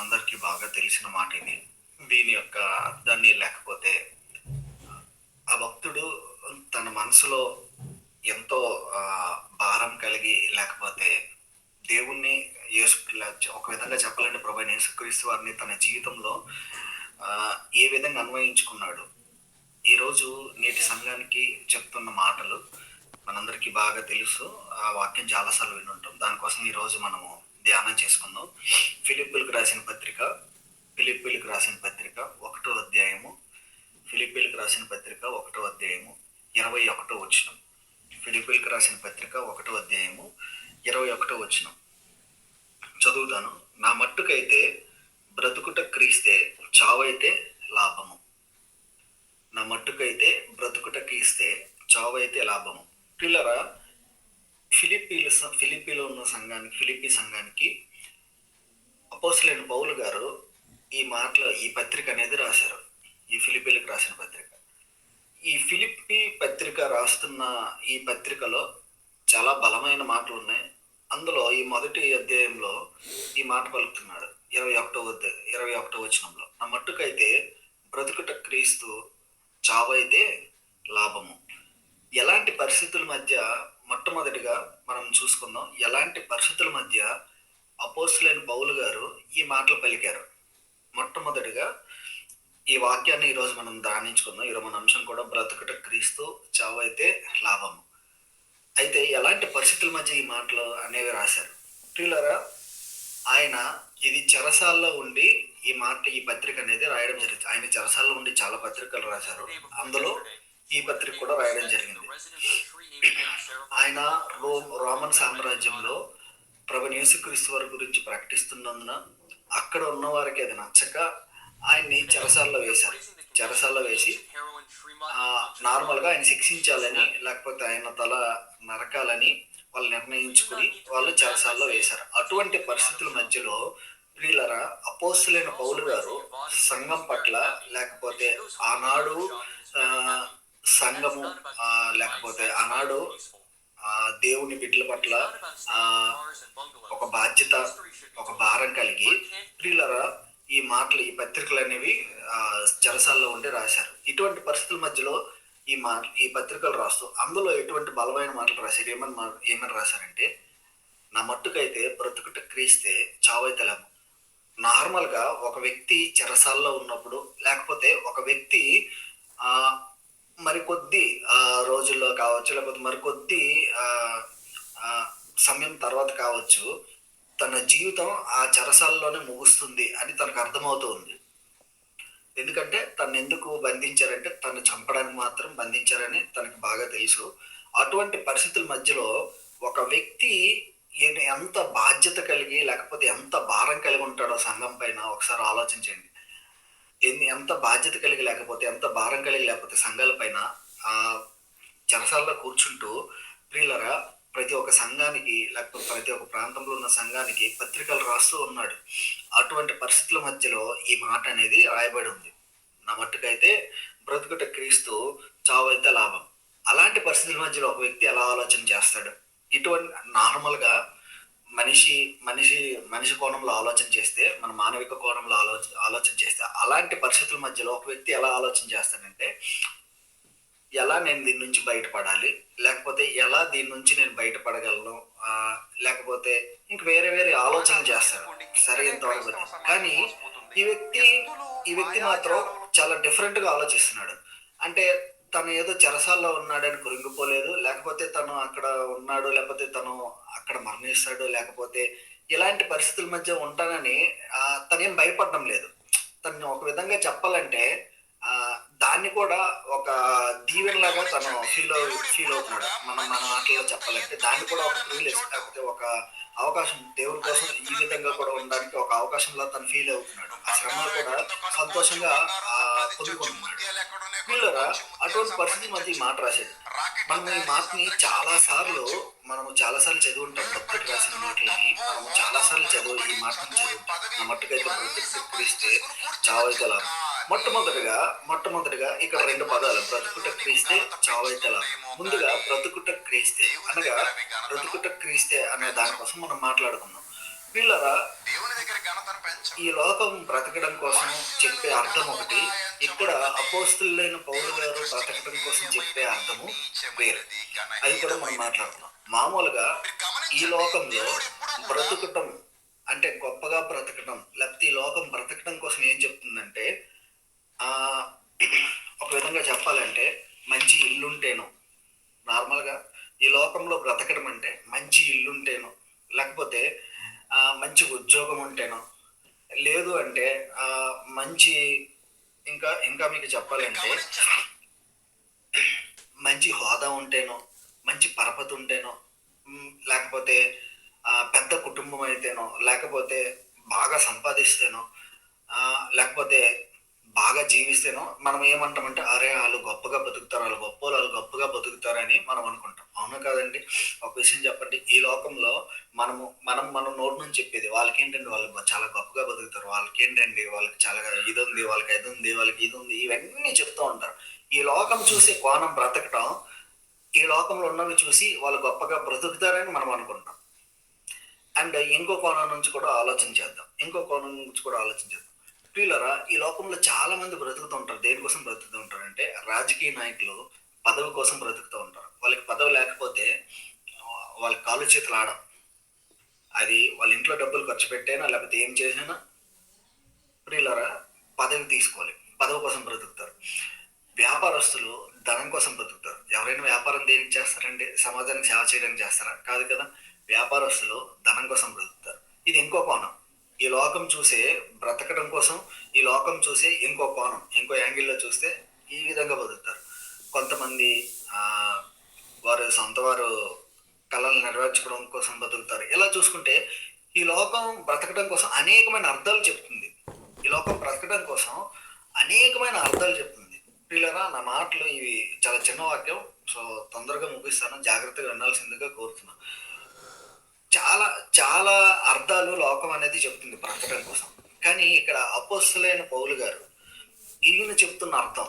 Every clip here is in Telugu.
మనందరికీ బాగా తెలిసిన మాట ఇది. దీని యొక్క అర్థాన్ని లేకపోతే ఆ భక్తుడు తన మనసులో ఎంతో భారం కలిగి లేకపోతే దేవుణ్ణి యేసు ఒక విధంగా చెప్పాలంటే ప్రభు యేసుక్రీస్తు వారిని తన జీవితంలో ఏ విధంగా అన్వయించుకున్నాడు. ఈరోజు నేటి సంఘానికి చెప్తున్న మాటలు మనందరికీ బాగా తెలుసు. ఆ వాక్యం చాలాసార్లు వినుంటాం. దానికోసం ఈరోజు మనము ధ్యానం చేసుకుందాం. ఫిలిప్పులకు రాసిన పత్రిక ఫిలిప్పులకు రాసిన పత్రిక ఒకటో అధ్యాయము ఫిలిపిల్కి రాసిన పత్రిక ఒకటో అధ్యాయము ఇరవై ఒకటో వచనం. ఫిలిపిల్కి రాసిన పత్రిక ఒకటో అధ్యాయము ఇరవై ఒకటో వచనం. చదువుతాను నా మట్టుకైతే బ్రతుకుట క్రీస్తే చావైతే లాభము. నా మట్టుకైతే బ్రతుకుట క్రీస్తే చావైతే లాభము. పిల్లరా ఫిలిపీలు ఫిలిపీలో ఉన్న సంఘానికి ఫిలిపీ సంఘానికి అపోసలైన పౌలు గారు ఈ మాటలు ఈ పత్రిక అనేది రాశారు. ఈ ఫిలిపీలకు రాసిన పత్రిక. ఈ ఫిలిపీ పత్రిక రాస్తున్న ఈ పత్రికలో చాలా బలమైన మాటలు ఉన్నాయి. అందులో ఈ మొదటి అధ్యాయంలో ఈ మాట పలుకుతున్నాడు. ఇరవై ఒకటో ఇరవై ఒకటో వచనంలో. నా మట్టుకైతే బ్రతుకుట క్రీస్తు చావైతే లాభము. ఎలాంటి పరిస్థితుల మధ్య మొట్టమొదటిగా మనం చూసుకుందాం ఎలాంటి పరిస్థితుల మధ్య అపోస్తులైన పౌలు గారు ఈ మాటలు పలికారు. మొట్టమొదటిగా ఈ వాక్యాన్ని ఈరోజు మనం ధ్యానించుకుందాం. ఈరోజు మన అంశం కూడా బ్రతుకుట క్రీస్తు చావైతే లాభము అయితే ఎలాంటి పరిస్థితుల మధ్య ఈ మాటలు అనేవి రాశారు? ప్రియులరా ఆయన ఇది చెరసాల్లో ఉండి ఈ మాట ఈ పత్రిక అనేది రాయడం జరిగింది. ఆయన చెరసాల్లో ఉండి చాలా పత్రికలు రాశారు. అందులో ఈ పత్రిక కూడా రాయడం జరిగింది. ఆయన రో రోమన్ సామ్రాజ్యంలో ప్రభు యేసుక్రీస్తు వారి గురించి ప్రకటిస్తున్నందున అక్కడ ఉన్న వారికి అది నచ్చక ఆయన్ని చెరసాల్లో వేశారు. చెరసాల్లో వేసి నార్మల్గా ఆయన శిక్షించాలని లేకపోతే ఆయన తల నరకాలని వాళ్ళు నిర్ణయించుకుని వాళ్ళు చెరసాల్లో వేశారు. అటువంటి పరిస్థితుల మధ్యలో ప్రియులరా అపోస్తులైన పౌలు గారు సంఘం పట్ల లేకపోతే ఆనాడు సంఘము లేకపోతే ఆనాడు ఆ, దేవుని బిడ్డల పట్ల ఆ, ఒక బాధ్యత ఒక భారం కలిగి ప్రియులరా ఈ మాటలు ఈ పత్రికలు అనేవి చెరసాల్లో ఉండి రాశారు. ఇటువంటి పరిస్థితుల మధ్యలో ఈ మా ఈ పత్రికలు రాస్తూ అందులో ఎటువంటి బలమైన మాటలు రాశారు? ఏమని మా ఏమని రాశారంటే నా మట్టుకైతే బ్రతుకుట క్రీస్తే చావైతలేము. నార్మల్గా ఒక వ్యక్తి చెరసాల్లో ఉన్నప్పుడు లేకపోతే ఒక వ్యక్తి మరికొద్ది ఆ, రోజుల్లో కావచ్చు లేకపోతే మరికొద్ది ఆ, సమయం తర్వాత కావచ్చు తన జీవితం ఆ చెరసాలలోనే ముగుస్తుంది అని తనకు అర్థమవుతుంది. ఎందుకంటే తను ఎందుకు బంధించారంటే తను చంపడానికి మాత్రం బంధించారని తనకు బాగా తెలుసు. అటువంటి పరిస్థితుల మధ్యలో ఒక వ్యక్తి ఎంత బాధ్యత కలిగి లేకపోతే ఎంత భారం కలిగి ఉంటాడో సంఘం పైన ఒకసారి ఆలోచించండి. ఎన్ని ఎంత బాధ్యత కలిగి లేకపోతే ఎంత భారం కలిగి లేకపోతే సంఘాల పైన ఆ చెరసాల్లో కూర్చుంటూ ప్రియులరా ప్రతి ఒక్క సంఘానికి లేకపోతే ప్రతి ఒక్క ప్రాంతంలో ఉన్న సంఘానికి పత్రికలు రాస్తూ ఉన్నాడు. అటువంటి పరిస్థితుల మధ్యలో ఈ మాట అనేది రాయబడి ఉంది. నా మట్టుకైతే బ్రతుకుట క్రీస్తు చావైతే లాభం. అలాంటి పరిస్థితుల మధ్యలో ఒక వ్యక్తి ఎలా ఆలోచన చేస్తాడు? ఇటువంటి నార్మల్గా మనిషి మనిషి మనిషి కోణంలో ఆలోచన చేస్తే మన మానవిక కోణంలో ఆలోచన ఆలోచన చేస్తే అలాంటి పరిస్థితుల మధ్యలో ఒక వ్యక్తి ఎలా ఆలోచన చేస్తాడంటే ఎలా నేను దీని నుంచి బయటపడాలి లేకపోతే ఎలా దీని నుంచి నేను బయటపడగలను ఆ, లేకపోతే ఇంక వేరే వేరే ఆలోచన చేస్తాడు సరే ఎంతవరకు. కానీ ఈ వ్యక్తి ఈ వ్యక్తి మాత్రం చాలా డిఫరెంట్గా ఆలోచిస్తున్నాడు. అంటే తను ఏదో చెరసాల్లో ఉన్నాడని కురింగిపోలేదు లేకపోతే తను అక్కడ ఉన్నాడు లేకపోతే తను అక్కడ మరణిస్తాడు లేకపోతే ఇలాంటి పరిస్థితుల మధ్య ఉంటానని తనేం భయపడడం లేదు. తను ఒక విధంగా చెప్పాలంటే ఆ దాన్ని కూడా ఒక దీవెనలాగా తను ఫీల్ ఫీల్ అవుతున్నాడు. మనం మన మాటల్లో చెప్పాలంటే దాన్ని కూడా ఒక ప్రివిలేజ్ లేకపోతే ఒక అవకాశం దేవుడి కోసం ఈ విధంగా కూడా ఉండడానికి ఒక అవకాశంలా తను ఫీల్ అవుతున్నాడు. ఆ శ్రమ కూడా సంతోషంగా పొందుకుంటున్నాడు. పిల్లరా అటువంటి పరిస్థితి మధ్య మాట రాసేది మనం ఈ మాటని చాలా సార్లు మనము చాలా సార్లు చదివి ఉంటాం భక్తుడు రాసిన మాటలని మనము చాలా సార్లు చదువు ఈ మాటను చదువుతాం ఆ మట్టుకైతే బ్రతుకు క్రీస్తే చావైతల మొట్టమొదటిగా మొట్టమొదటిగా ఇక్కడ రెండు పదాలు బ్రతుకుట క్రీస్తే చావైతే ముందుగా బ్రతుకుట క్రీస్తే. అనగా బ్రతుకుట క్రీస్తే అనే దానికోసం మనం మాట్లాడుకుందాం. పిల్లరా దేవుని దగ్గర ఘనతను ఈ లోకం బ్రతకడం కోసం చెప్పే అర్థం ఒకటి ఇక్కడ అపోస్తులైన పౌరు గారు బ్రతకడం కోసం చెప్పే అర్థము వేరు. అది కూడా మనం మాట్లాడుతున్నాం. మామూలుగా ఈ లోకంలో బ్రతకటం అంటే గొప్పగా బ్రతకటం లేకపోతే ఈ లోకం బ్రతకడం కోసం ఏం చెప్తుందంటే ఆ ఒక విధంగా చెప్పాలంటే మంచి ఇల్లుంటేను నార్మల్గా ఈ లోకంలో బ్రతకడం అంటే మంచి ఇల్లుంటేను లేకపోతే మంచి ఉద్యోగం ఉంటేనో. లేదు అంటే మంచి ఇంకా ఇంకా మీకు చెప్పాలంటే మంచి హోదా ఉంటేనో మంచి పరపతి ఉంటేనో లేకపోతే పెద్ద కుటుంబం అయితేనో లేకపోతే బాగా సంపాదిస్తేనో లేకపోతే బాగా జీవిస్తేనో మనం ఏమంటామంటే అరే వాళ్ళు గొప్పగా బతుకుతారు వాళ్ళు గొప్ప వాళ్ళు గొప్పగా బతుకుతారని మనం అనుకుంటాం. అవును కాదండి? ఒక విషయం చెప్పండి. ఈ లోకంలో మనము మనం మనం నోటి నుంచి చెప్పేది వాళ్ళకి ఏంటంటే వాళ్ళు చాలా గొప్పగా బతుకుతారు వాళ్ళకి ఏంటండి వాళ్ళకి చాలా ఇది ఉంది వాళ్ళకి అది ఉంది వాళ్ళకి ఇది ఉంది ఇవన్నీ చెప్తూ ఉంటారు. ఈ లోకం చూసి కోణం బ్రతకటం ఈ లోకంలో ఉన్నవి చూసి వాళ్ళు గొప్పగా బ్రతుకుతారని మనం అనుకుంటాం. అండ్ ఇంకో కోణం నుంచి కూడా ఆలోచన చేద్దాం. ఇంకో కోణం నుంచి కూడా ఆలోచన చేద్దాం. ప్రియులరా ఈ లోకంలో చాలా మంది బ్రతుకుతూ ఉంటారు. దేనికోసం బ్రతుకుతూ ఉంటారు అంటే రాజకీయ నాయకులు పదవి కోసం బ్రతుకుతూ ఉంటారు. వాళ్ళకి పదవి లేకపోతే వాళ్ళకి వాళ్ళ కాలు చేతులు ఆడం. అది వాళ్ళ ఇంట్లో డబ్బులు ఖర్చు పెట్టైనా లేకపోతే ఏం చేసినా? ప్రియులరా పదవి తీసుకోవాలి. పదవి కోసం బ్రతుకుతారు. వ్యాపారస్తులు ధనం కోసం బ్రతుకుతారు. ఎవరైనా వ్యాపారం దేనికి చేస్తారండి? సమాజానికి సేవ చేయడానికి చేస్తారా? కాదు కదా. వ్యాపారస్తులు ధనం కోసం బ్రతుకుతారు. ఇది ఇంకో కోణం. ఈ లోకం చూసే బ్రతకడం కోసం ఈ లోకం చూసే ఇంకో కోణం. ఇంకో యాంగిల్లో చూస్తే ఈ విధంగా బతుకుతారు కొంతమంది వారు సొంత వారు కళలు నెరవేర్చుకోవడం కోసం బతుకుతారు. ఇలా చూసుకుంటే ఈ లోకం బ్రతకడం కోసం అనేకమైన అర్థాలు చెప్తుంది. ఈ లోకం బ్రతకడం కోసం అనేకమైన అర్థాలు చెప్తుంది. పిల్లరా నా మాటలు ఇవి చాలా చిన్న వాక్యం. సో తొందరగా ముగిస్తాను. జాగ్రత్తగా వినాల్సిందిగా కోరుతున్నాను చాలా చాలా అర్థాలు లోకం అనేది చెప్తుంది బ్రతకడం కోసం. కానీ ఇక్కడ అపోస్తులైన పౌలు గారు ఈయన చెప్తున్న అర్థం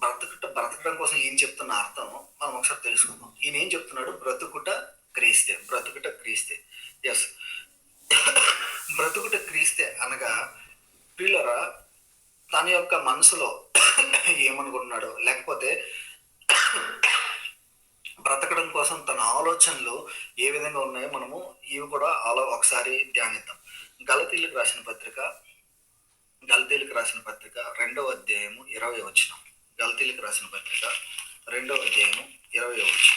బ్రతుకుట బ్రతకడం కోసం ఏం చెప్తున్న అర్థం మనం ఒకసారి తెలుసుకుందాం. ఈయన ఏం చెప్తున్నాడు? బ్రతుకుట క్రీస్తే బ్రతుకుట క్రీస్తే. ఎస్ బ్రతుకుట క్రీస్తే అనగా పిల్లరా తన యొక్క మనసులో ఏమనుకుంటున్నాడు లేకపోతే బ్రతకడం కోసం తన ఆలోచనలు ఏ విధంగా ఉన్నాయో మనము ఇవి కూడా ఆలో ఒకసారి ధ్యానిద్దాం. గలతీలకు రాసిన పత్రిక గలతీలకు రాసిన పత్రిక రెండవ అధ్యాయము ఇరవై వచ్చినాం గల్తీలకు రాసిన పత్రిక రెండవ అధ్యాయము ఇరవై ఒకటి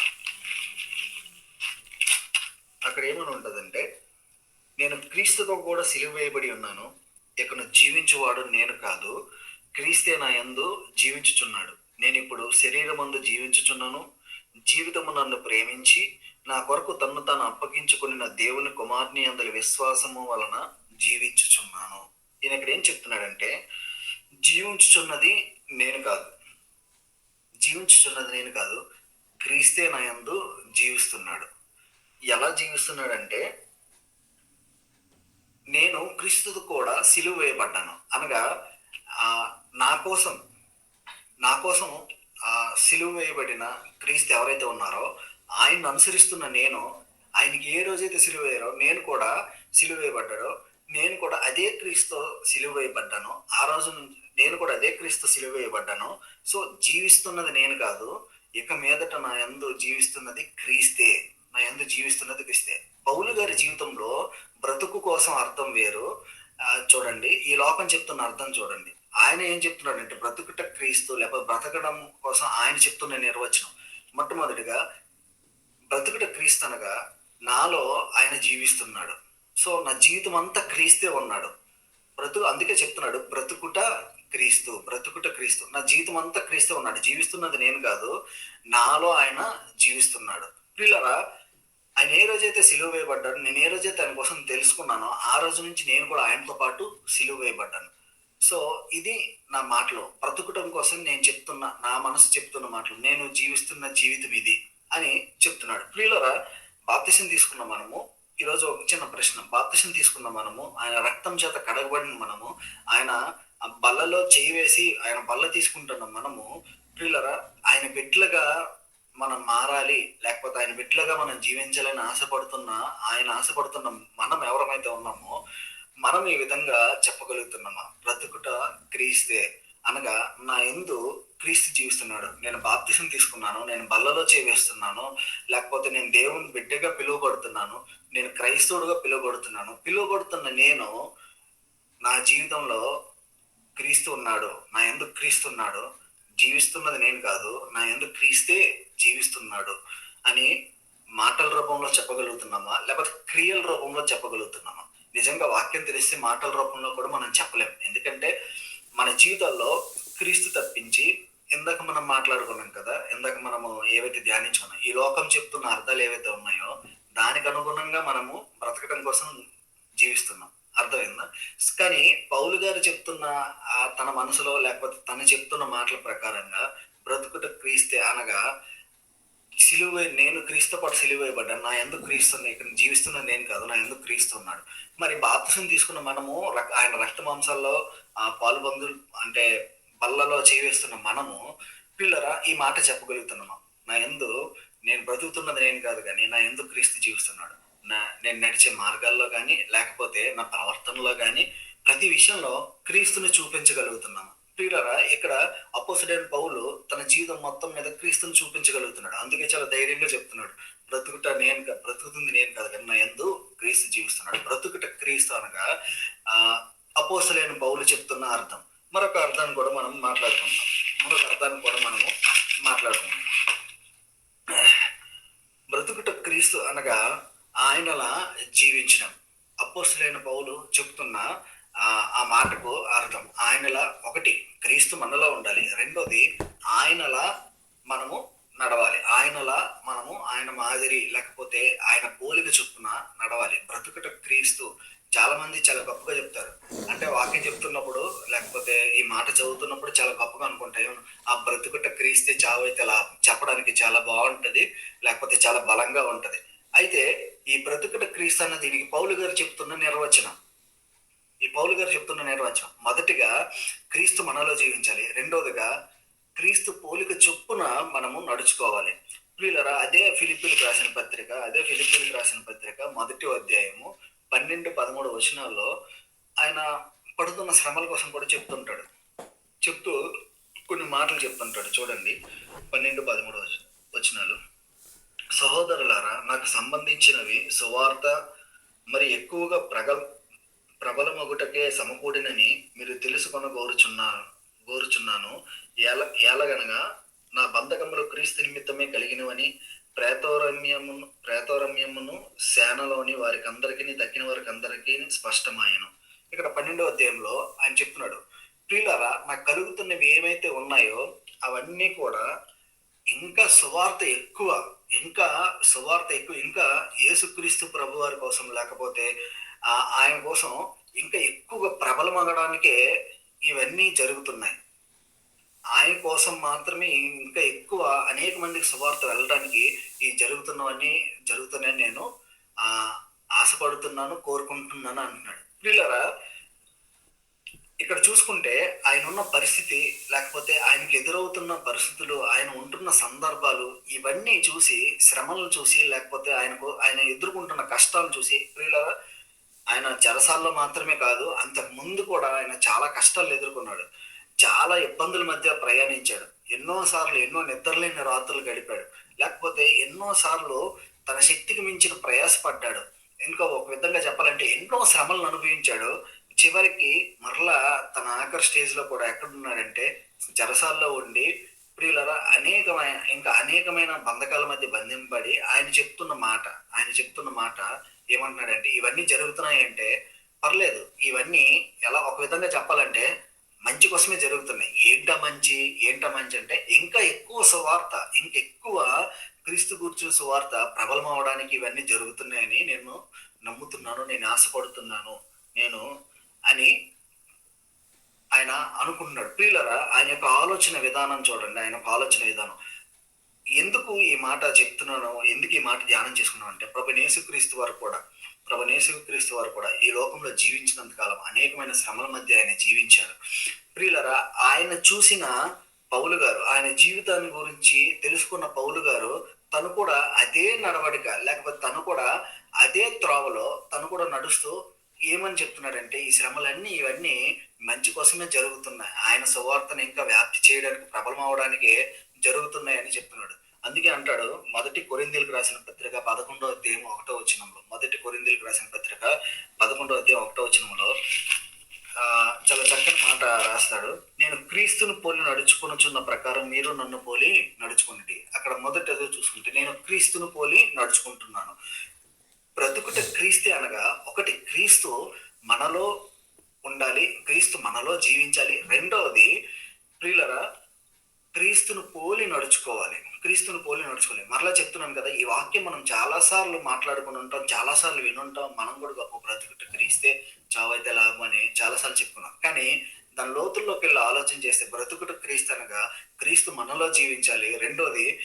అక్కడ ఏమని ఉంటుందంటే నేను క్రీస్తుతో కూడా సిలువ వేయబడి ఉన్నాను ఇక్కడ జీవించువాడు నేను కాదు క్రీస్తే నా యందు జీవించుచున్నాడు. నేను ఇప్పుడు శరీరమందు జీవించుచున్నాను జీవితము నన్ను ప్రేమించి నా కొరకు తన్ను తాను అప్పగించుకుని నా దేవుని కుమార్ని అందరి విశ్వాసము వలన జీవించుచున్నాను. ఈయన ఇక్కడ ఏం చెప్తున్నాడంటే జీవించుచున్నది నేను కాదు. జీవించుచున్నది నేను కాదు క్రీస్తే నయందు జీవిస్తున్నాడు. ఎలా జీవిస్తున్నాడంటే నేను క్రీస్తు కూడా సిలువ వేయబడ్డాను. అనగా నా కోసం నా కోసం సిలువ వేయబడిన క్రీస్తు ఎవరైతే ఉన్నారో ఆయన్ని అనుసరిస్తున్న నేను ఆయనకి ఏ రోజైతే సిలువ వేయారో నేను కూడా సిలువ వేయబడ్డాడో నేను కూడా అదే క్రీస్తు సిలువ వేయబడ్డాను. ఆ రోజు నుంచి నేను కూడా అదే క్రీస్తు సిలువ వేయబడ్డాను సో జీవిస్తున్నది నేను కాదు ఇక మీదట నా యందు జీవిస్తున్నది క్రీస్తే. నా ఎందు జీవిస్తున్నది క్రీస్తే. పౌలు గారి జీవితంలో బ్రతుకు కోసం అర్థం వేరు. చూడండి ఈ లోకం చెప్తున్న అర్థం చూడండి. ఆయన ఏం చెప్తున్నాడంటే బ్రతుకుట క్రీస్తు లేకపోతే బ్రతకడం కోసం ఆయన చెప్తున్న నిర్వచనం. మొట్టమొదటిగా బ్రతుకుట క్రీస్తు అనగా నాలో ఆయన జీవిస్తున్నాడు. సో నా జీవితం అంతా క్రీస్తే ఉన్నాడు. బ్రతుకు అందుకే చెప్తున్నాడు బ్రతుకుట క్రీస్తు బ్రతుకుట క్రీస్తు. నా జీవితం అంతా క్రీస్తు ఉన్నాడు. జీవిస్తున్నది నేను కాదు నాలో ఆయన జీవిస్తున్నాడు. పిల్లరా ఆయన ఏ రోజైతే సిలువ వేయబడ్డాడు నేను ఏ రోజైతే ఆయన కోసం తెలుసుకున్నానో ఆ రోజు నుంచి నేను కూడా ఆయనతో పాటు సిలువ వేయబడ్డాను. సో ఇది నా మాటలు. బ్రతుకుటం కోసం నేను చెప్తున్న నా మనసు చెప్తున్న మాటలు. నేను జీవిస్తున్న జీవితం ఇది అని చెప్తున్నాడు. ప్రియులరా బాప్తిసం తీసుకున్న మనము. ఈరోజు ఒక చిన్న ప్రశ్న. బాప్తిసం తీసుకున్న మనము ఆయన రక్తం చేత కడగబడిన మనము ఆయన బల్లలో చేయి వేసి ఆయన బల్ల తీసుకుంటున్న మనము ప్రియులరా ఆయన బిడ్డలుగా మనం మారాలి లేకపోతే ఆయన బిడ్డలుగా మనం జీవించాలని ఆశపడుతున్న ఆయన ఆశపడుతున్న మనం ఎవరమైతే ఉన్నామో మనం ఈ విధంగా చెప్పగలుగుతున్నామా? బ్రతుకుట క్రీస్తే అనగా నా ఎందు క్రీస్తు జీవిస్తున్నాడు. నేను బాప్తిసం తీసుకున్నాను నేను బల్లలో చేవేస్తున్నాను లేకపోతే నేను దేవుని బిడ్డగా పిలువబడుతున్నాను నేను క్రైస్తవుడుగా పిలువబడుతున్నాను. పిలువబడుతున్న నేను నా జీవితంలో క్రీస్తు ఉన్నాడు. నా ఎందుకు క్రీస్తు ఉన్నాడు. జీవిస్తున్నది నేను కాదు. నా ఎందుకు క్రీస్తే జీవిస్తున్నాడు అని మాటల రూపంలో చెప్పగలుగుతున్నామా? లేకపోతే క్రియల రూపంలో చెప్పగలుగుతున్నామా? నిజంగా వాక్యం తెలిస్తే మాటల రూపంలో కూడా మనం చెప్పలేం. ఎందుకంటే మన జీవితాల్లో క్రీస్తు తప్పించి ఇందాక మనం మాట్లాడుకున్నాం కదా ఇందాక మనము ఏవైతే ధ్యానించుకున్నాం ఈ లోకం చెప్తున్న అర్థాలు ఏవైతే ఉన్నాయో దానికి అనుగుణంగా మనము బ్రతకడం కోసం జీవిస్తున్నాం. అర్థమైందా? కానీ పౌలు గారు చెప్తున్న ఆ తన మనసులో లేకపోతే తను చెప్తున్న మాటల ప్రకారంగా బ్రతుకుట క్రీస్తే అనగా సిలువ నేను క్రీస్తు పాటు సిలువేయబడ్డాను నా ఎందుకు క్రీస్తున్నా ఇక్కడ జీవిస్తున్న నేను కాదు నా ఎందుకు క్రీస్తున్నాడు మరి బాప్తిసం తీసుకున్న మనము రక్- ఆయన రక్త మాంసాల్లో ఆ పాలు బంధువులు అంటే బల్లలో చేవేస్తున్న మనము పిల్లరా ఈ మాట చెప్పగలుగుతున్నాము? నా ఎందు నేను బ్రతుకుతున్నది నేను కాదు కానీ నా ఎందుకు క్రీస్తు జీవిస్తున్నాడు. నా నేను నడిచే మార్గాల్లో కానీ లేకపోతే నా ప్రవర్తనలో కానీ ప్రతి విషయంలో క్రీస్తుని చూపించగలుగుతున్నాను. ప్రియులరా ఇక్కడ అపోసడైన పౌలు తన జీవితం మొత్తం మీద క్రీస్తుని చూపించగలుగుతున్నాడు. అందుకే చాలా ధైర్యంగా చెప్తున్నాడు. బ్రతుకుట నేను బ్రతుకుతుంది నేను కాదు కానీ నా ఎందు క్రీస్తు జీవిస్తున్నాడు. బ్రతుకుట క్రీస్తు అనగా ఆ అపోసలైన పౌలు చెప్తున్న అర్థం. మరొక అర్థాన్ని కూడా మనం మాట్లాడుకుందాం. మరొక అర్థాన్ని కూడా మనము మాట్లాడుకుందాం. బ్రతుకుట క్రీస్తు అనగా ఆయనలా జీవించడం అపోస్తులైన పౌలు చెప్తున్న ఆ మాటకు అర్థం. ఆయనలా ఒకటి క్రీస్తు మనలో ఉండాలి. రెండోది ఆయనలా మనము నడవాలి. ఆయనలా మనము ఆయన మాదిరి లేకపోతే ఆయన పోలిక చొప్పున నడవాలి. బ్రతుకుట క్రీస్తు చాలా మంది చాలా గొప్పగా చెప్తారు. అంటే వాక్యం చెప్తున్నప్పుడు లేకపోతే ఈ మాట చదువుతున్నప్పుడు చాలా గొప్పగా అనుకుంటాయి. ఆ బ్రతుకుట క్రీస్తే చావు అయితే లాభం చెప్పడానికి చాలా బాగుంటది లేకపోతే చాలా బలంగా ఉంటది. అయితే ఈ బ్రతుకుట క్రీస్తు అన్న దీనికి పౌలు గారు చెప్తున్న నిర్వచనం. ఈ పౌలు గారు చెప్తున్న నిర్వచనం. మొదటిగా క్రీస్తు మనలో జీవించాలి. రెండోదిగా క్రీస్తు పోలిక చొప్పున మనము నడుచుకోవాలి. వీళ్ళరా అదే ఫిలిపిన్కి రాసిన పత్రిక అదే ఫిలిపిన్కి రాసిన పత్రిక మొదటి అధ్యాయము పన్నెండు పదమూడు వచనాల్లో ఆయన పడుతున్న శ్రమల కోసం కూడా చెప్తుంటాడు. చెప్తూ కొన్ని మాటలు చెప్తుంటాడు. చూడండి. పన్నెండు పదమూడు వచనాలు. సహోదరులారా నాకు సంబంధించినవి సువార్త మరి ఎక్కువగా ప్రగ ప్రబలమగుటకే సమకూడినని మీరు తెలుసుకొన కోరుచున్నాను కోరుచున్నాను ఏల ఏలగనగా నా బంధకములు క్రీస్తు నిమిత్తమే కలిగినవని ప్రేతోరమ్యమును ప్రేతోరమ్యమును సేనలోని వారికి అందరికీ దక్కిన వారికి అందరికీ స్పష్టమాయను. ఇక్కడ పన్నెండవ అధ్యాయంలో ఆయన చెప్తున్నాడు ప్రియులరా నాకు కలుగుతున్నవి ఏమైతే ఉన్నాయో అవన్నీ కూడా ఇంకా సువార్త ఎక్కువ ఇంకా సువార్త ఎక్కువ ఇంకా యేసుక్రీస్తు ప్రభు వారి కోసం లేకపోతే ఆయన కోసం ఇంకా ఎక్కువగా ప్రబలమగడానికే ఇవన్నీ జరుగుతున్నాయి. ఆయన కోసం మాత్రమే ఇంకా ఎక్కువ అనేక మందికి సువార్త వెళ్ళడానికి ఈ జరుగుతున్నవన్నీ జరుగుతున్నాయని నేను ఆశపడుతున్నాను కోరుకుంటున్నాను అంటున్నాడు. పిల్లరా ఇక్కడ చూసుకుంటే ఆయన ఉన్న పరిస్థితి లేకపోతే ఆయనకి ఎదురవుతున్న పరిస్థితులు ఆయన ఉంటున్న సందర్భాలు ఇవన్నీ చూసి శ్రమలను చూసి లేకపోతే ఆయనకు ఆయన ఎదుర్కొంటున్న కష్టాలను చూసి ప్రియులరా ఆయన చెరసాల్లో మాత్రమే కాదు అంతకు ముందు కూడా ఆయన చాలా కష్టాలు ఎదుర్కొన్నాడు. చాలా ఇబ్బందుల మధ్య ప్రయాణించాడు. ఎన్నో సార్లు ఎన్నో నిద్రలేని రాత్రులు గడిపాడు. లేకపోతే ఎన్నో సార్లు తన శక్తికి మించిన ప్రయాసపడ్డాడు. ఇంకా ఒక విధంగా చెప్పాలంటే ఎన్నో శ్రమలను అనుభవించాడు. చివరికి మరలా తన ఆఖరి స్టేజ్లో కూడా ఎక్కడున్నాడంటే జరసాల్లో ఉండి ప్రియులరా అనేకమైన ఇంకా అనేకమైన బంధకాల మధ్య బంధింపబడి ఆయన చెప్తున్న మాట ఆయన చెప్తున్న మాట ఏమంటున్నాడంటే ఇవన్నీ జరుగుతున్నాయంటే పర్లేదు. ఇవన్నీ ఎలా ఒక విధంగా చెప్పాలంటే మంచి కోసమే జరుగుతున్నాయి. ఏంట మంచి? ఏంట మంచి అంటే ఇంకా ఎక్కువ సువార్త ఇంకా ఎక్కువ క్రీస్తు కూర్చున్న సువార్త ప్రబలం అవడానికి ఇవన్నీ జరుగుతున్నాయని నేను నమ్ముతున్నాను నేను ఆశపడుతున్నాను నేను అని ఆయన అనుకుంటున్నాడు. ప్రియులరా ఆయన యొక్క ఆలోచన విధానం చూడండి ఆయన ఆలోచన విధానం. ఎందుకు ఈ మాట చెప్తున్నాను? ఎందుకు ఈ మాట ధ్యానం చేసుకున్నాను అంటే ప్రభు నేసుక్రీస్తు వారు కూడా ప్రభు యేసుక్రీస్తు వారు కూడా ఈ లోకంలో జీవించినంత కాలం అనేకమైన శ్రమల మధ్య ఆయన జీవించారు. ప్రియులరా ఆయన చూసిన పౌలు గారు ఆయన జీవితాన్ని గురించి తెలుసుకున్న పౌలు గారు తను కూడా అదే నడవడిక లేకపోతే తను కూడా అదే త్రోవలో తను కూడా నడుస్తూ ఏమని చెప్తున్నాడంటే ఈ శ్రమలన్నీ ఇవన్నీ మంచి కోసమే జరుగుతున్నాయి. ఆయన సువార్తను ఇంకా వ్యాప్తి చేయడానికి ప్రబలం అవడానికి జరుగుతున్నాయని చెప్తున్నాడు. అందుకే అంటాడు మొదటి కొరిందీలకు రాసిన పత్రిక పదకొండో అధ్యాయం ఒకటో వచనంలో మొదటి కొరిందీలకు రాసిన పత్రిక పదకొండో అధ్యాయం ఒకటో వచనంలో చాలా చక్కని మాట రాస్తాడు. నేను క్రీస్తును పోలి నడుచుకొనుచున్న ప్రకారం మీరు నన్ను పోలి నడుచుకున్నది అక్కడ మొదట చూసుకుంటే నేను క్రీస్తును పోలి నడుచుకుంటున్నాను. బ్రతుకుట క్రీస్తే అనగా ఒకటి క్రీస్తు మనలో ఉండాలి క్రీస్తు మనలో జీవించాలి. రెండవది ప్రియులరా క్రీస్తును పోలి నడుచుకోవాలి. క్రీస్తుని పోలి నడుచుకోవాలి మరలా చెప్తున్నాను కదా ఈ వాక్యం మనం చాలా సార్లు మాట్లాడుకుని ఉంటాం చాలా సార్లు వినుంటాం మనం కూడా గొప్ప బ్రతుకుట క్రీస్తే చావైతే లాభం అని చాలా సార్లు చెప్పుకున్నాం. కానీ దాని లోతుల్లోకి వెళ్ళి ఆలోచన చేస్తే బ్రతుకుట క్రీస్తు అనగా క్రీస్తు మనలో జీవించాలి. రెండోది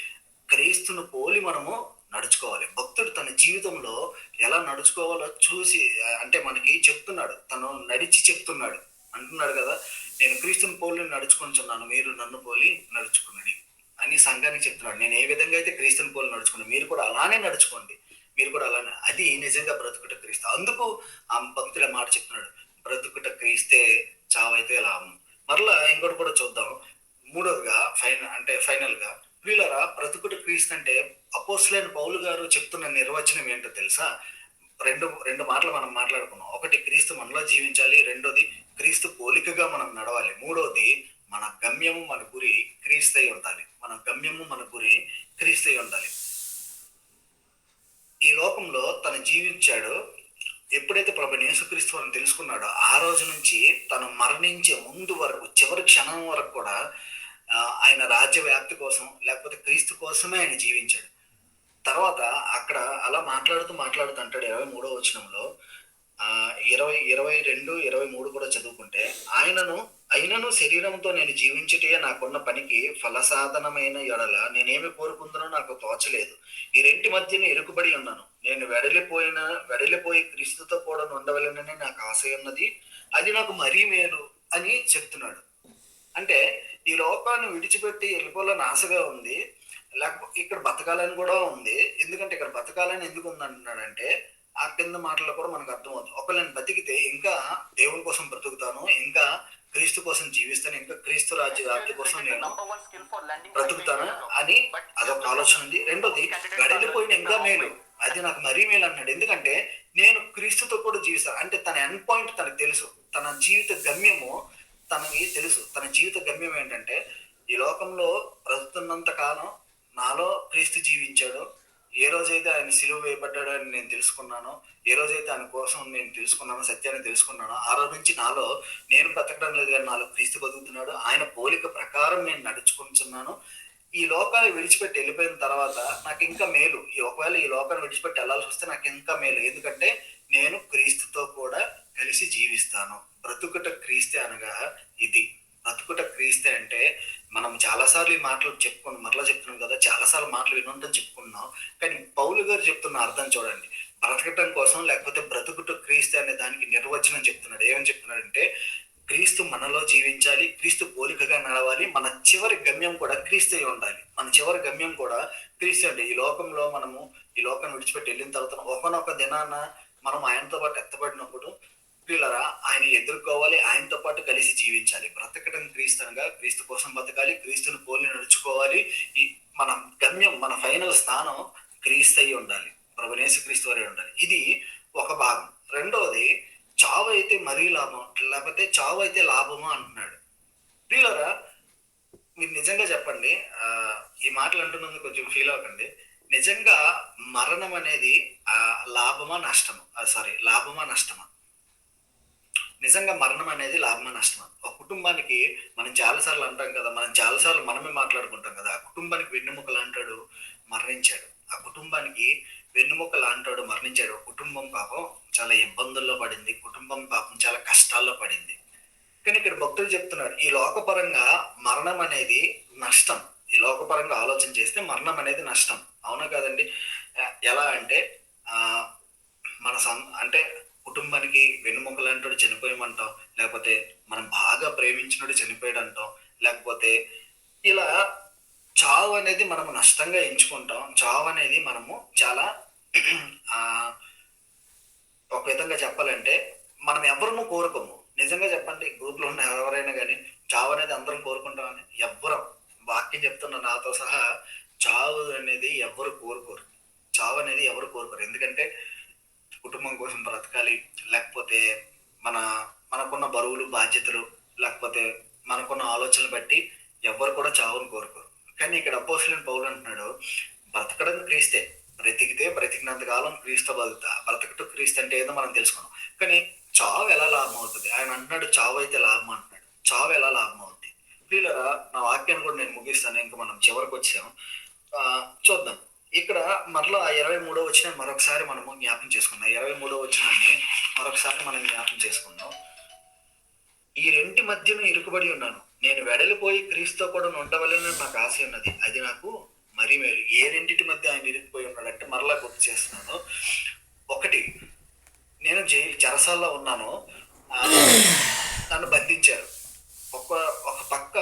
క్రీస్తును పోలి మనము నడుచుకోవాలి. భక్తుడు తన జీవితంలో ఎలా నడుచుకోవాలో చూసి అంటే మనకి చెప్తున్నాడు. తను నడిచి చెప్తున్నాడు. అంటున్నాడు కదా నేను క్రీస్తుని పోలి నడుచుకుంటున్నాను. మీరు నన్ను పోలి నడుచుకున్నాడు అని సంఘానికి చెప్తున్నాడు. నేను ఏ విధంగా అయితే క్రీస్తుని పోలి నడుచుకున్నాను మీరు కూడా అలానే నడుచుకోండి. మీరు కూడా అలానే అది నిజంగా బ్రతుకుట క్రీస్తు. అందుకు ఆ భక్తుల మాట చెప్తున్నాడు. బ్రతుకుట క్రీస్తే చావైతే లాభం. మరలా ఇంకోటి కూడా చూద్దాం. మూడోదిగా ఫైనల్ అంటే ఫైనల్గా వీళ్ళరా బ్రతుకుట క్రీస్తు అంటే అపోస్లైన పౌలు గారు చెప్తున్న నిర్వచనం ఏంటో తెలుసా? రెండు రెండు మాటలు మనం మాట్లాడుకున్నాం. ఒకటి క్రీస్తు మనలో జీవించాలి రెండోది క్రీస్తు పోలికగా మనం నడవాలి. మూడోది మన గమ్యము మన గురి క్రీస్తై ఉండాలి. మన గమ్యము మన గురి క్రీస్తై ఉండాలి. ఈ లోకంలో తను జీవించాడు. ఎప్పుడైతే ప్రభు యేసుక్రీస్తు అని తెలుసుకున్నాడో ఆ రోజు నుంచి తను మరణించే ముందు వరకు చివరి క్షణం వరకు కూడా ఆయన రాజ్య వ్యాప్తి కోసం లేకపోతే క్రీస్తు కోసమే ఆయన జీవించాడు. తర్వాత అక్కడ అలా మాట్లాడుతూ మాట్లాడుతూ అంటాడు ఇరవై మూడో వచనంలో ఇరవై ఇరవై రెండు ఇరవై మూడు కూడా చదువుకుంటే ఆయనను అయినను శరీరంతో నేను జీవించుటే నాకున్న పనికి ఫలసాధనమైన ఎడల నేనేమి కోరుకుందనో నాకు తోచలేదు. ఈ రెంటి మధ్యన ఇరుకుబడి ఉన్నాను. నేను వెడలిపోయిన వెడలిపోయి క్రీస్తుతో కూడా ఉండవలనని నాకు ఆశ ఉన్నది. అది నాకు మరీ మేలు అని చెప్తున్నాడు. అంటే ఈ లోకాన్ని విడిచిపెట్టి వెళ్ళిపోవాలని ఆశగా ఉంది. లేకపోతే ఇక్కడ బతకాలని కూడా ఉంది. ఎందుకంటే ఇక్కడ బతకాలని ఎందుకు ఉంది అంటున్నాడంటే ఆ కింద మాటల్లో కూడా మనకు అర్థమవుతుంది. ఒకవేళ నేను బతికితే ఇంకా దేవుని కోసం బ్రతుకుతాను ఇంకా క్రీస్తు కోసం జీవిస్తాను ఇంకా క్రీస్తు రాజ్య వ్యాప్తి కోసం నేను బ్రతుకుతాను అని అదొక ఆలోచన ఉంది. రెండోది వెడలిపోయిన ఇంకా మేలు. అది నాకు మరీ మేలు అన్నాడు. ఎందుకంటే నేను క్రీస్తుతో కూడా జీవిస్తాను. అంటే తన ఎండ్ పాయింట్ తనకు తెలుసు. తన జీవిత గమ్యము తనకి తెలుసు. తన జీవిత గమ్యం ఏంటంటే ఈ లోకంలో బ్రతుకుతున్నంత కాలం నాలో క్రీస్తు జీవించాడు. ఏ రోజైతే ఆయన సిలువ వేయబడ్డాడో అని నేను తెలుసుకున్నానో ఏ రోజైతే ఆయన కోసం నేను తెలుసుకున్నానో సత్యాన్ని తెలుసుకున్నానో ఆ రోజు నుంచి నాలో నేను బ్రతకడం లేదు కానీ నాలో క్రీస్తు బతుకుతున్నాడు. ఆయన పోలిక ప్రకారం నేను నడుచుకుంటున్నాను. ఈ లోకాన్ని విడిచిపెట్టి వెళ్ళిపోయిన తర్వాత నాకు ఇంకా మేలు. ఈ ఒకవేళ ఈ లోకాన్ని విడిచిపెట్టి వెళ్ళాల్సి వస్తే నాకు ఇంకా మేలు. ఎందుకంటే నేను క్రీస్తుతో కూడా కలిసి జీవిస్తాను. బ్రతుకుట క్రీస్తే అనగా ఇది. బ్రతుకుట క్రీస్తే అంటే మనం చాలాసార్లు ఈ మాటలు చెప్పుకున్నాం మరలా చెప్తున్నాం కదా చాలాసార్లు మాటలు వినుంటాం చెప్పుకున్నాం. కానీ పౌలు గారు చెప్తున్న అర్థం చూడండి. బ్రతకటం కోసం లేకపోతే బ్రతుకుట క్రీస్తే అనే దానికి నిర్వచనం చెప్తున్నాడు. ఏమని చెప్తున్నాడంటే క్రీస్తు మనలో జీవించాలి క్రీస్తు పోలికగా నడవాలి మన చివరి గమ్యం కూడా క్రీస్తే ఉండాలి. మన చివరి గమ్యం కూడా క్రీస్తే ఉండాలి. ఈ లోకంలో మనము ఈ లోకాన్ని విడిచిపెట్టి వెళ్ళిన తర్వాత ఒకనొక దినాన మనం ఆయనతో పాటు ఎత్తబడినప్పుడు ప్రియులరా ఆయన ఎదుర్కోవాలి ఆయనతో పాటు కలిసి జీవించాలి. బ్రతకటం క్రీస్తునగా క్రీస్తు కోసం బతకాలి క్రీస్తుని పోలి నడుచుకోవాలి. ఈ మన గమ్యం మన ఫైనల్ స్థానం క్రీస్తు అయి ఉండాలి. ప్రభునేసు క్రీస్తు వారి ఉండాలి. ఇది ఒక భాగం. రెండవది చావు అయితే మరీ లాభం లేకపోతే చావు అయితే లాభమా అంటున్నాడు. ప్రియులరా మీరు నిజంగా చెప్పండి ఆ, ఈ మాటలు అంటున్నందుకు కొంచెం ఫీల్ అవ్వకండి. నిజంగా మరణం అనేది ఆ, లాభమా నష్టమా? సారీ లాభమా నష్టమా? నిజంగా మరణం అనేది లాభమా నష్టమా? ఒక కుటుంబానికి మనం చాలాసార్లు అంటాం కదా మనం చాలాసార్లు మనమే మాట్లాడుకుంటాం కదా ఆ కుటుంబానికి వెన్నెముక లాంటాడు మరణించాడు. ఆ కుటుంబానికి వెన్నుముక లాంటాడు మరణించాడు. కుటుంబం పాపం చాలా ఇబ్బందుల్లో పడింది కుటుంబం పాపం చాలా కష్టాల్లో పడింది. కానీ ఇక్కడ భక్తులు చెప్తున్నారు ఈ లోకపరంగా మరణం అనేది నష్టం. ఈ లోకపరంగా ఆలోచన చేస్తే మరణం అనేది నష్టం. అవునా కదండి? ఎలా అంటే మన సం అంటే కుటుంబానికి వెన్నుముక లాంటి చనిపోయమంటాం లేకపోతే మనం బాగా ప్రేమించినోడు చనిపోయాడు అంటాం లేకపోతే ఇలా చావు అనేది మనము నష్టంగా ఎంచుకుంటాం. చావు అనేది మనము చాలా ఒక విధంగా చెప్పాలంటే మనం ఎవరినూ కోరుకోము. నిజంగా చెప్పండి గ్రూప్లో ఉన్న ఎవరైనా కానీ చావు అనేది అందరం కోరుకుంటామని ఎవ్వరం వాక్యం చెప్తున్న నాతో సహా చావు అనేది ఎవరు కోరుకోరు. చావు అనేది ఎవరు కోరుకోరు. ఎందుకంటే కుటుంబం కోసం బ్రతకాలి లేకపోతే మన మనకున్న బరువులు బాధ్యతలు లేకపోతే మనకున్న ఆలోచనలు బట్టి ఎవ్వరు కూడా చావును కోరుకోరు. కానీ ఇక్కడ అపోసిలన్ పౌలు అంటున్నాడు బ్రతకడం క్రీస్తే. బ్రతికితే బ్రతికినంత కాలం క్రీస్తు బతుకుతా. బ్రతకటం క్రీస్తు అంటే ఏదో మనం తెలుసుకున్నాం. కానీ చావు ఎలా లాభం అవుతుంది? ఆయన అంటున్నాడు చావు అయితే లాభం అంటున్నాడు. చావు ఎలా లాభం అవుతుంది వీళ్ళరా నా వాక్యాన్ని కూడా నేను ముగిస్తాను. ఇంకా మనం చివరికి వచ్చాం. చూద్దాం. ఇక్కడ మరలా ఇరవై మూడో వచ్చిన మరొకసారి మనము జ్ఞాపం చేసుకుందాం. ఇరవై మూడో వచ్చినాన్ని మరొకసారి మనం జ్ఞాపం చేసుకుందాం. ఈ రెంటి మధ్యన ఇరుకుబడి ఉన్నాను. నేను వెడలిపోయి క్రీస్తుతో కూడా ఉండవలని నాకు ఆశ ఉన్నది. అది నాకు మరీ మేలు. ఏ రెండింటి మధ్య ఆయన ఇరుక్కుపోయి ఉన్నాడంటే మరలా గుర్తు చేస్తున్నాను. ఒకటి నేను జైలు చెరసాల్లో ఉన్నాను ఆ, నన్ను బంధించారు ఒక ఒక పక్క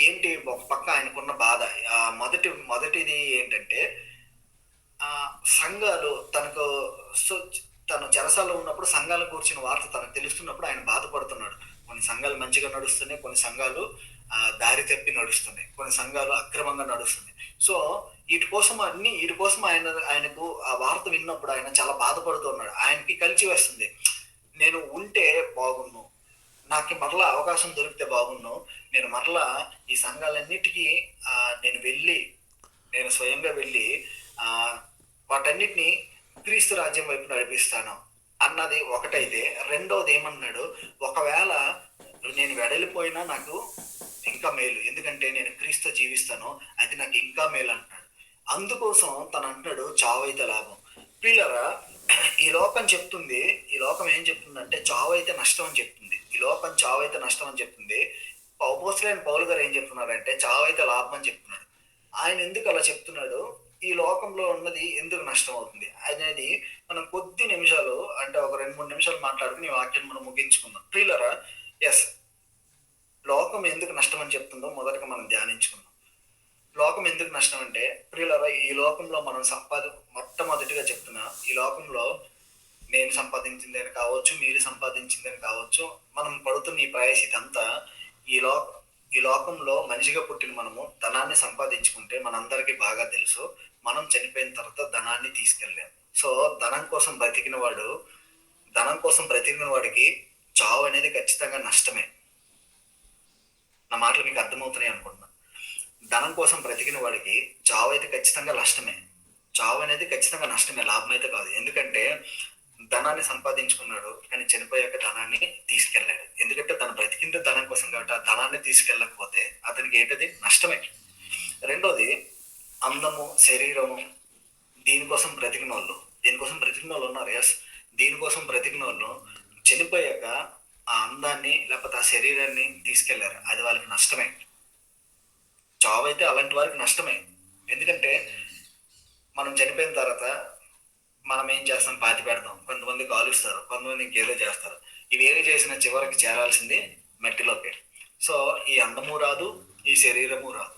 ఏంటి ఒక పక్క ఆయనకున్న బాధ ఆ, మొదటి మొదటిది ఏంటంటే ఆ సంఘాలు తనకు సో- తను చెరసాల్లో ఉన్నప్పుడు సంఘాల కూర్చిన వార్త తనకు తెలుస్తున్నప్పుడు ఆయన బాధపడుతున్నాడు కొన్ని సంఘాలు మంచిగా నడుస్తున్నాయి కొన్ని సంఘాలు ఆ, దారి తప్పి నడుస్తున్నాయి కొన్ని సంఘాలు అక్రమంగా నడుస్తున్నాయి సో వీటి కోసం అన్ని వీటి కోసం ఆయన ఆయనకు ఆ వార్త విన్నప్పుడు ఆయన చాలా బాధపడుతున్నాడు ఆయనకి కలిసి వస్తుంది నేను ఉంటే బాగున్ను నాకు మరలా అవకాశం దొరికితే బాగున్ను నేను మరలా ఈ సంఘాలన్నిటికీ ఆ, నేను వెళ్ళి నేను స్వయంగా వెళ్ళి ఆ వాటన్నిటిని క్రీస్తు రాజ్యం వైపు నడిపిస్తాను అన్నది ఒకటైతే రెండోది ఒకవేళ నేను వెడలిపోయినా నాకు ఇంకా మేలు. ఎందుకంటే నేను క్రీస్తు జీవిస్తాను. అది నాకు ఇంకా మేలు అంటున్నాడు. అందుకోసం తను అంటాడు చావైతే లాభం. పిల్లరా ఈ లోకం చెప్తుంది ఈ లోకం ఏం చెప్తుందంటే చావు అయితే నష్టం అని చెప్తుంది. ఈ లోకం చావు అయితే నష్టం అని చెప్తుంది. పౌపోసులైన పౌలు గారు ఏం చెప్తున్నారంటే చావు అయితే లాభం అని చెప్తున్నాడు. ఆయన ఎందుకు అలా చెప్తున్నాడు? ఈ లోకంలో ఉన్నది ఎందుకు నష్టం అవుతుంది అనేది మనం కొద్ది నిమిషాలు అంటే ఒక రెండు మూడు నిమిషాలు మాట్లాడుకుని ఈ వాక్యం మనం ముగించుకుందాం. ప్రియులరా ఎస్ లోకం ఎందుకు నష్టం అని చెప్తుందో మొదటగా మనం ధ్యానించుకుందాం. లోకం ఎందుకు నష్టం అంటే ప్రియులరా ఈ లోకంలో మనం సంపాద మొట్టమొదటిగా చెప్తున్నా ఈ లోకంలో నేను సంపాదించిందని కావచ్చు మీరు సంపాదించిందని కావచ్చు మనం పడుతున్న ఈ ప్రయాసితంతా ఈ లోకం ఈ లోకంలో మనిషిగా పుట్టిన మనము ధనాన్ని సంపాదించుకుంటే మనందరికీ బాగా తెలుసు. మనం చనిపోయిన తర్వాత ధనాన్ని తీసుకెళ్ళలేము. సో ధనం కోసం బ్రతికిన వాడు ధనం కోసం బ్రతికిన వాడికి చావు అనేది ఖచ్చితంగా నష్టమే. నా మాటలు మీకు అర్థమవుతున్నాయి అనుకుంటున్నా. ధనం కోసం బ్రతికిన వాడికి చావు అయితే ఖచ్చితంగా నష్టమే. చావు అనేది ఖచ్చితంగా నష్టమే లాభం అయితే కాదు. ఎందుకంటే ధనాన్ని సంపాదించుకున్నాడు కానీ చనిపోయాక ధనాన్ని తీసుకెళ్ళాడు. ఎందుకంటే తను బ్రతికిందే ధనం కోసం కాబట్టి ఆ ధనాన్ని తీసుకెళ్ళకపోతే అతనికి ఏంటది? నష్టమే. రెండోది అందము శరీరము దీనికోసం బ్రతికిన వాళ్ళు దీనికోసం బ్రతికిన వాళ్ళు ఉన్నారు ఎస్ దీనికోసం బ్రతికిన వాళ్ళు చనిపోయాక ఆ అందాన్ని లేకపోతే ఆ శరీరాన్ని తీసుకెళ్ళారు అది వాళ్ళకి నష్టమే. జాబ్ అయితే అలాంటి వారికి నష్టమే. ఎందుకంటే మనం చనిపోయిన తర్వాత మనం ఏం చేస్తాం? పాతి పెడతాం. కొంతమంది కాలుస్తారు. కొంతమంది ఇంకేదో చేస్తారు. ఇవేవి ఏవి చేసిన చివరికి చేరాల్సింది మట్టిలోకి. సో ఈ అందము రాదు ఈ శరీరము రాదు.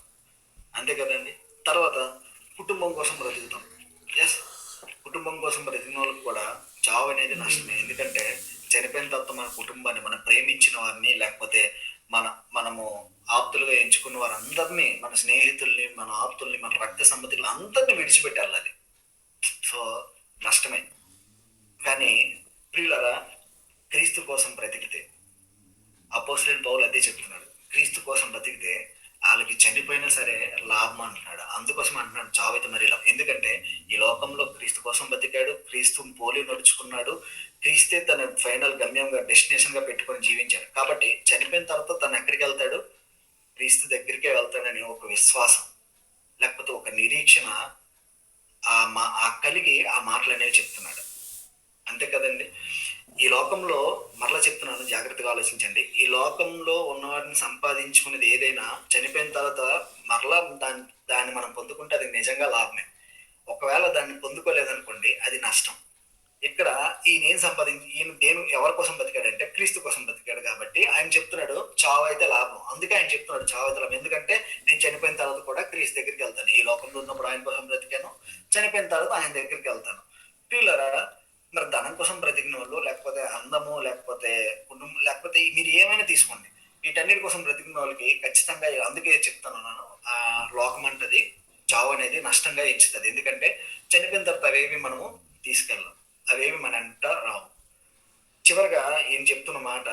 అంతే కదండి? తర్వాత కుటుంబం కోసం బ్రతుకుతాం. ఎస్ కుటుంబం కోసం బ్రతికిన వాళ్ళకి కూడా చావు అనేది నష్టమే. ఎందుకంటే చనిపోయిన తర్వాత మన కుటుంబాన్ని మనం ప్రేమించిన వారిని లేకపోతే మన మనము ఆప్తులుగా ఎంచుకున్న వారందరినీ మన స్నేహితుల్ని మన ఆప్తుల్ని మన రక్త సంబంధికులు అందరినీ విడిచిపెట్టాలి అది. సో నష్టమే. కానీ ప్రియులరా క్రీస్తు కోసం బ్రతికితే అపోసిడెంట్ పౌలు అదే చెప్తున్నాడు. క్రీస్తు కోసం బ్రతికితే వాళ్ళకి చనిపోయినా సరే లాభం అంటున్నాడు. అందుకోసం అంటున్నాడు చావైతే మరి లాభం ఎందుకంటే ఈ లోకంలో క్రీస్తు కోసం బతికాడు క్రీస్తు పోలి నడుచుకున్నాడు క్రీస్తే తన ఫైనల్ గమ్యంగా డెస్టినేషన్గా పెట్టుకొని జీవించాడు. కాబట్టి చనిపోయిన తర్వాత తను ఎక్కడికి వెళ్తాడు? క్రీస్తు దగ్గరికే వెళ్తాడని ఒక విశ్వాసం లేకపోతే ఒక నిరీక్షణ ఆ మా ఆ కలిగి ఆ మాటలు అనేవి చెప్తున్నాడు. అంతే కదండి? ఈ లోకంలో మరలా చెప్తున్నాను జాగ్రత్తగా ఆలోచించండి. ఈ లోకంలో ఉన్నవాటిని సంపాదించుకునేది ఏదైనా చనిపోయిన తర్వాత మరలా దాన్ని దాన్ని మనం పొందుకుంటే అది నిజంగా లాభమే. ఒకవేళ దాన్ని పొందుకోలేదనుకోండి అది నష్టం. ఇక్కడ ఈయన ఏం సంపాదించి ఈయన దేని ఎవరి కోసం బతికాడంటే క్రీస్తు కోసం బతికాడు కాబట్టి ఆయన చెప్తున్నాడు చావు అయితే లాభం. అందుకే ఆయన చెప్తున్నాడు చావు అయితే లాభం. ఎందుకంటే నేను చనిపోయిన తర్వాత కూడా క్రీస్తు దగ్గరికి వెళ్తాను. ఈ లోకంలో ఉన్నప్పుడు ఆయన కోసం బ్రతికాను చనిపోయిన తర్వాత ఆయన దగ్గరికి వెళ్తాను. పిల్లరా మరి ధనం కోసం బ్రతికిన వాళ్ళు లేకపోతే అందము లేకపోతే కుటుంబం లేకపోతే మీరు ఏమైనా తీసుకోండి. వీటన్నిటి కోసం బ్రతికిన వాళ్ళకి ఖచ్చితంగా అందుకే చెప్తున్నాను ఆ లోకం అంటది చావు అనేది నష్టంగా ఎంచుతుంది. ఎందుకంటే చనిపోయిన తర్వాత అవేవి మనము తీసుకెళ్ళాం. అవేవి మన అంట రావు. చివరిగా ఏం చెప్తున్న మాట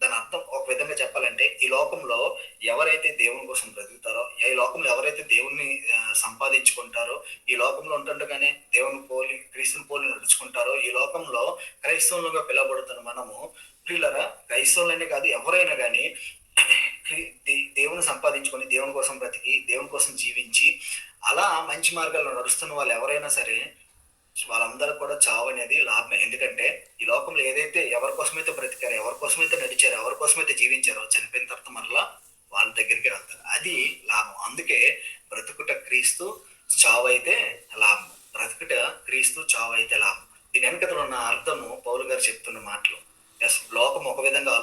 దాని అర్థం ఒక విధంగా చెప్పాలంటే ఈ లోకంలో ఎవరైతే దేవుని కోసం బ్రతుకుతారో ఈ లోకంలో ఎవరైతే దేవుణ్ణి సంపాదించుకుంటారో ఈ లోకంలో ఉంటుండగానే దేవుని పోలి క్రీస్తుని పోలి నడుచుకుంటారో ఈ లోకంలో క్రైస్తవులుగా పిలవబడుతున్న మనము ప్రియులరా క్రైస్తవులనే కాదు ఎవరైనా కానీ దేవుని సంపాదించుకొని దేవుని కోసం బ్రతికి దేవుని కోసం జీవించి అలా మంచి మార్గాల్లో నడుస్తున్న వాళ్ళు ఎవరైనా సరే వాళ్ళందరూ కూడా చావు అనేది లాభమే. ఎందుకంటే ఈ లోకంలో ఏదైతే ఎవరి కోసమైతే బ్రతికారో ఎవరి కోసమైతే నడిచారో ఎవరి కోసమైతే జీవించారో చనిపోయిన తర్వాత మరలా వాళ్ళ దగ్గరికి వెళ్తారు. అది లాభం. అందుకే బ్రతుకుట క్రీస్తు చావు అయితే లాభం. బ్రతుకుట క్రీస్తు చావు అయితే లాభం. దీని వెనకతలో ఉన్న అర్థము పౌలు గారు చెప్తున్న మాటలు. ఎస్ లోకం ఒక విధంగా